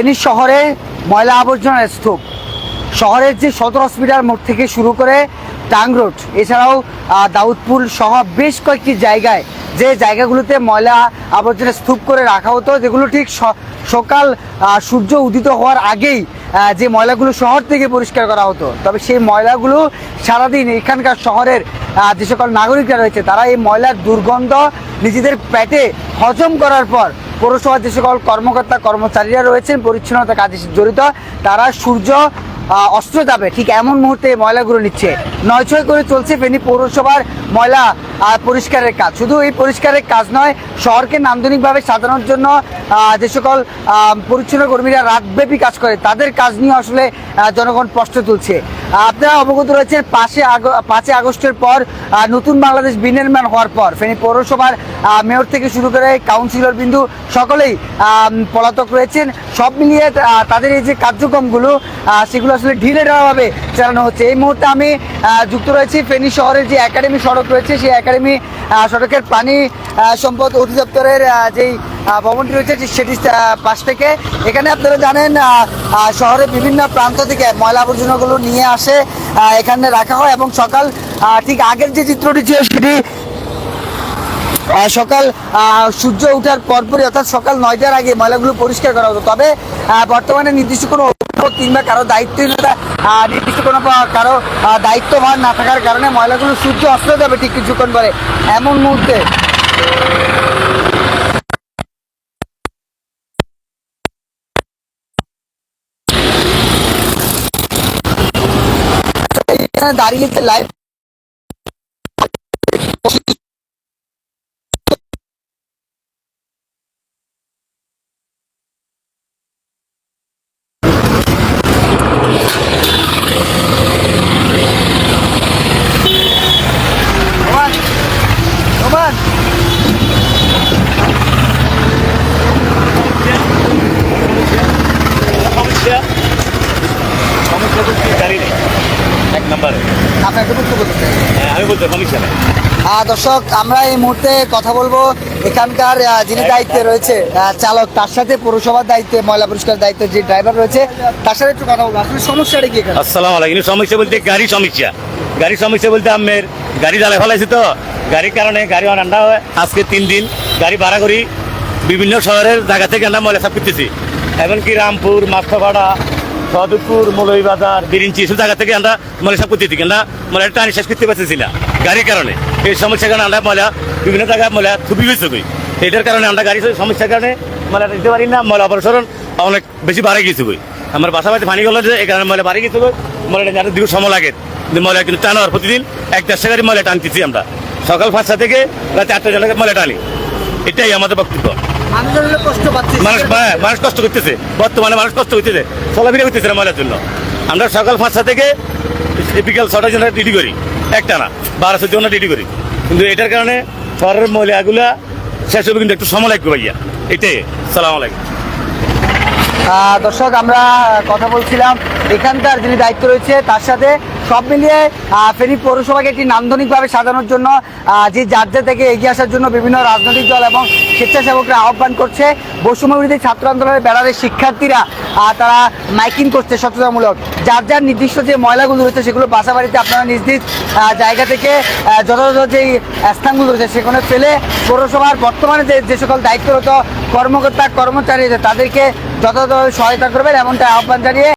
ফেনী শহরে ময়লা আবর্জনার স্তূপ। শহরের যে সদর হসপিটাল মোড় থেকে শুরু করে টাং রোড, এছাড়াও দাউদপুর সহ বেশ কয়েকটি জায়গায় যে জায়গাগুলোতে ময়লা আবর্জনা স্তূপ করে রাখা হতো, যেগুলো ঠিক সকাল সূর্য উদিত হওয়ার আগেই যে ময়লাগুলো শহর থেকে পরিষ্কার করা হতো। তবে সেই ময়লাগুলো সারাদিন এখানকার শহরের যে সকল নাগরিকরা রয়েছে, তারা এই ময়লার দুর্গন্ধ নিজেদের পেটে হজম করার পর পৌরসভার যে সকল কর্মকর্তা কর্মচারীরা রয়েছেন পরিচ্ছন্নতা কাজে জড়িত তারা সূর্য অস্ত্র যাবে। ঠিক এমন মুহূর্তে ময়লাগুলো নিচ্ছে। নয় ছয় করে চলছে ফেনী পৌরসভার ময়লা পরিষ্কারের কাজ। শুধু এই পরিষ্কারের কাজ নয়, শহরকে নান্দনিকভাবে সাজানোর জন্য যে সকল পরিচ্ছন্ন কর্মীরা রাতব্যাপী কাজ করে, তাদের কাজ নিয়ে আসলে জনগণ প্রশ্ন তুলছে। আপনারা অবগত রয়েছেন পাঁচে পাঁচই আগস্টের পর নতুন বাংলাদেশ বিনির্মাণ হওয়ার পর, ফেনী পৌরসভার মেয়র থেকে শুরু করে কাউন্সিলর বিন্দু সকলেই পলাতক রয়েছেন। সব মিলিয়ে তাদের এই যে কার্যক্রমগুলো সেগুলো আসলে ঢিলে ঢালাভাবে চালানো হচ্ছে। এই মুহূর্তে আমি যুক্ত রয়েছি ফেনী শহরের যে একাডেমি সড়ক রয়েছে, সেই একাডেমি সড়কের পানি সম্পদ অধিদপ্তরের যেই ভবনটি রয়েছে, যে সেটি পাশ থেকে। এখানে আপনারা জানেন শহরের বিভিন্ন প্রান্ত থেকে ময়লা আবর্জনাগুলো নিয়ে আসে এখানে রাখা হয় এবং সকাল ঠিক আগের যে চিত্রটি ছিল সেটি সকাল সূর্য ওঠার পরপরই, অর্থাৎ সকাল নয়টার আগে ময়লাগুলো পরিষ্কার করা হতো। তবে বর্তমানে নির্দিষ্ট কোনো কিংবা কারও দায়িত্বহীনতা নির্দিষ্ট কোনো কারও দায়িত্বভার না থাকার কারণে ময়লাগুলো সূর্য অস্ত যাবে ঠিক কিছুক্ষণ পরে। এমন মুহূর্তে দাঁড়িয়ে লাইভ রোমান রোমান সমস্যা সমস্যা বলতে গাড়ি নেই নম্বরে। বক্তব্য। হ্যাঁ আমি বলতে দর্শক আমরা এই মুহূর্তে কথা বলব এখানকার যিনি দায়িত্বে রয়েছে চালক তার সাথে পৌরসভার দায়িত্বে ময়লা পরিষ্কার দায়িত্বে যে ড্রাইভার রয়েছে তার সাথে একটু কথা বলব। আসলে সমস্যাটা কি আসসালাম আলাইকুম। সমস্যা বলতে গাড়ি সমস্যা। গাড়ি সমস্যা বলতে আমের গাড়ি জ্বালাই ফেলাইছে তো। গাড়ির কারণে গাড়ি ঠান্ডা হয়। আজকে তিন দিন গাড়ি ভাড়া করি। বিভিন্ন শহরের জায়গা থেকে আমরা ময়লা সাফ করতেছি এমনকি রামপুর মাথাপাড়া সদরপুর মৌলভীবাজার বিরিঞ্চি এসব জায়গা থেকে আমরা ময়লা সাফ করতেছি কিন্তু ময়লাটা টানি শেষ করতে পারতেছি না গাড়ির কারণে। এই সমস্যার কারণে আমরা ময়লা বিভিন্ন জায়গায় ময়লা থুপি হয়েছে কই। এটার কারণে আমরা গাড়ি সমস্যার কারণে ময়লা দিতে পারি না ময়লা অপসারণ অনেক বেশি বাড়ে গেছে কই। আমার বাসা বাড়িতে পানি গেল যে, এই কারণে ময়লা বাড়ি গেছে কই। ময়লাটা যাতে দীর্ঘ সময় লাগে। ময়লা কিন্তু টানোর প্রতিদিন এক দেড়শো গাড়ি ময়লা টানতেছি আমরা। সকাল পাঁচটা থেকে রাত আটটা ময়লা টানি। এটাই আমাদের বক্তব্য। মানুষ মানুষ কষ্ট করতেছে। বর্তমানে মানুষ কষ্ট করতেছে। চলাফেরা করতেছে না ময়লার জন্য। আমরা সকাল পাঁচটা থেকে বিকাল ছটার জন্য ডিউটি করি। একটা না বারোশোর জন্য ডিউটি করি। কিন্তু এটার কারণে শহরের মহিলাগুলা শেষ হবে কিন্তু একটু সময় লাগবে ভাইয়া। এটাই। সালাম আলাইকুম। দর্শক আমরা কথা বলছিলাম এখানকার যিনি দায়িত্ব রয়েছে তার সাথে সব মিলিয়ে ফেনী পৌরসভাকে একটি নান্দনিকভাবে সাজানোর জন্য যে যার্যা থেকে এগিয়ে আসার জন্য বিভিন্ন রাজনৈতিক দল এবং স্বেচ্ছাসেবকরা আহ্বান করছে। বৈষম্যবিরোধী ছাত্র আন্দোলনের বেড়াদের শিক্ষার্থীরা তারা মাইকিং করছে সচেতনমূলক যার যার নির্দিষ্ট যে ময়লাগুলো রয়েছে সেগুলো বাসা বাড়িতে আপনারা নিজ নিজ জায়গা থেকে যথাযথ যেই স্থানগুলো রয়েছে সেখানে ফেলে পৌরসভার বর্তমানে যে যে সকল দায়িত্বরত কর্মকর্তা, কর্মচারী তাদেরকে যথাযথ সহায়তা করবেন এমনটা আহ্বান জানিয়ে